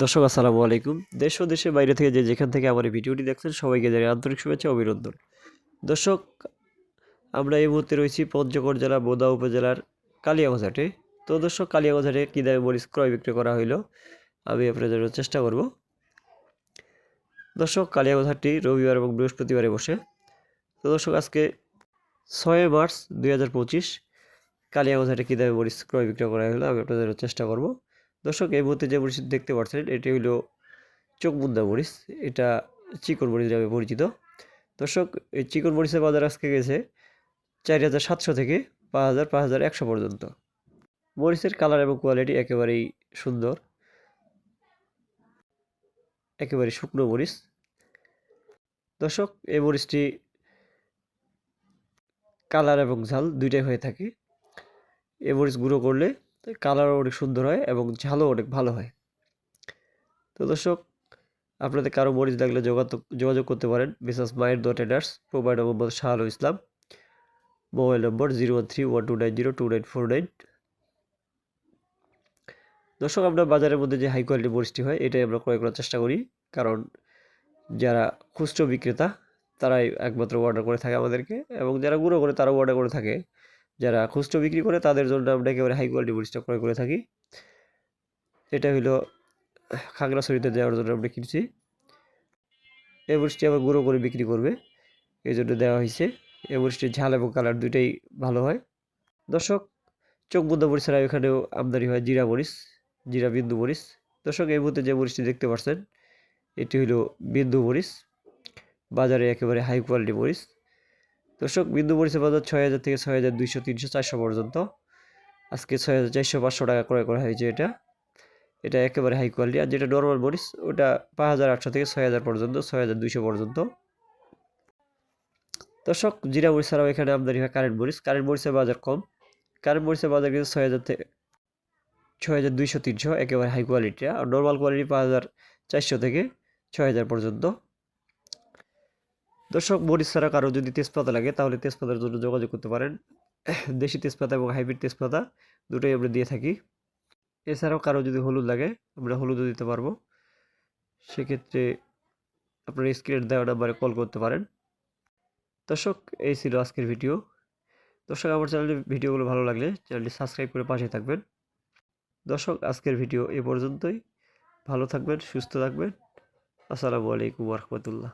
দর্শক, আসসালামু আলাইকুম। দেশ ও দেশের বাইরে থেকে যে যেখান থেকে আমার এই ভিডিওটি দেখছেন, সবাইকে জানাই আন্তরিক শুভেচ্ছা, অভিনন্দন। দর্শক, আমরা এই মুহূর্তে রয়েছি পঞ্চগড় জেলা, বোদা উপজেলার কালিয়াগঞ্জ তো দর্শক কালিয়াগঞ্জ কী দামে মরিচ ক্রয় বিক্রয় করা হইল, আমি আপনাদের চেষ্টা করব। দর্শক কালিয়াগঞ্জাটটি রবিবার এবং বৃহস্পতিবারে বসে। তো দর্শক, আজকে ছয় মার্চ দুই হাজার পঁচিশ কালিয়াগঞ্জ কী দামে মরিচ ক্রয় বিক্রয় করা হলো আমি আপনাদের চেষ্টা করব। দর্শক, এই মুহূর্তে যে মরিচ দেখতে পাচ্ছেন, এটি হলো চোখবুন্দা মরিচ। এটা চিকন মরিচ নামে পরিচিত। দর্শক, এই চিকন মরিচের বাজার আজকে গেছে চার হাজার সাতশো থেকে পাঁচ হাজার পাঁচ হাজার একশো পর্যন্ত। মরিচের কালার এবং কোয়ালিটি একেবারেই সুন্দর। একেবারে শুকনো মরিচ। দর্শক, এই মরিচটি কালার এবং ঝাল দুইটাই হয়ে থাকে। এই মরিচ গুঁড়ো করলে কালারও অনেক সুন্দর হয় এবং ঝালও অনেক ভালো হয়। তো দর্শক, আপনাদের কারও মরিচ লাগলে যোগাযোগ যোগাযোগ করতে পারেন। মিসাস মায়ের দো traders provider Mohammad Shah Alam Islam. Mobile number zero one three one two nine zero two nine four nine. দর্শক, আমরা বাজারের মধ্যে যে হাই কোয়ালিটি মরিচটি হয়, এটাই আমরা ক্রয় করার চেষ্টা করি। কারণ যারা খুচরো বিক্রেতা, তারাই একমাত্র অর্ডার করে থাকে আমাদেরকে এবং যারা গুঁড়ো করে, তারাও অর্ডার করে থাকে। যারা খুচরো বিক্রি করে, তাদের জন্য আমরা একেবারে হাই কোয়ালিটি মরিচটা ক্রয় করে থাকি। এটা হলো খাগড়াছড়িতে দেওয়ার জন্য আমরা কিনছি। এই মরিচটি আবার গুঁড়ো করে বিক্রি করবে। এই জন্য দেওয়া হয়েছে এই মরিচটির ঝাল এবং কালার দুইটাই ভালো হয়। দর্শক, চোখ বুদ্ধ মরিচ ছাড়া এখানেও আমদানি হয় জিরা মরিচ, জিরা বিন্দু মরিচ। দর্শক, এই মুহূর্তে যে মরিচটি দেখতে পাচ্ছেন এটি হলো বিন্দু মরিচ। বাজারে একেবারে হাই কোয়ালিটি মরিচ। দর্শক, বিন্দু মরিচের বাজার ছয় হাজার থেকে ছয় হাজার দুইশো, তিনশো, চারশো পর্যন্ত। আজকে ছয় হাজার চারশো পাঁচশো টাকা ক্রয় করা হয়েছে এটা। এটা একেবারে হাই কোয়ালিটি আর যেটা নর্মাল মরিচ ওটা পাঁচ হাজার আটশো থেকে ছয় হাজার পর্যন্ত, ছয় হাজার দুইশো পর্যন্ত। দর্শক, জিরা মরিচ ছাড়াও এখানে আমদানি হয় কারেন্ট মরিচ কারেন্ট মরিচের বাজার কম। কারেন্ট মরিচের বাজার কিন্তু ছয় হাজার থেকে ছয় হাজার দুইশো, তিনশো, একেবারে হাই কোয়ালিটি আর নর্মাল কোয়ালিটি পাঁচ হাজার চারশো থেকে ছয় হাজার পর্যন্ত। দর্শক, মরিচ ছাড়া কারও যদি তেজপাতা লাগে, তাহলে তেজপাতার জন্য যোগাযোগ করতে পারেন। দেশি তেজপাতা এবং হাইব্রিড তেজপাতা দুটোই আমরা দিয়ে থাকি। এছাড়াও কারও যদি হলুদ লাগে, আমরা হলুদও দিতে পারব। সেক্ষেত্রে আপনার স্ক্রিনের দেওয়া নাম্বারে কল করতে পারেন। দর্শক, এই ছিল আজকের ভিডিও। দর্শক, আমার চ্যানেলের ভিডিওগুলো ভালো লাগলে চ্যানেলটি সাবস্ক্রাইব করে পাশে থাকবেন। দর্শক, আজকের ভিডিও এ পর্যন্তই। ভালো থাকবেন, সুস্থ থাকবেন। আসসালামু আলাইকুম রহমতুল্লাহ।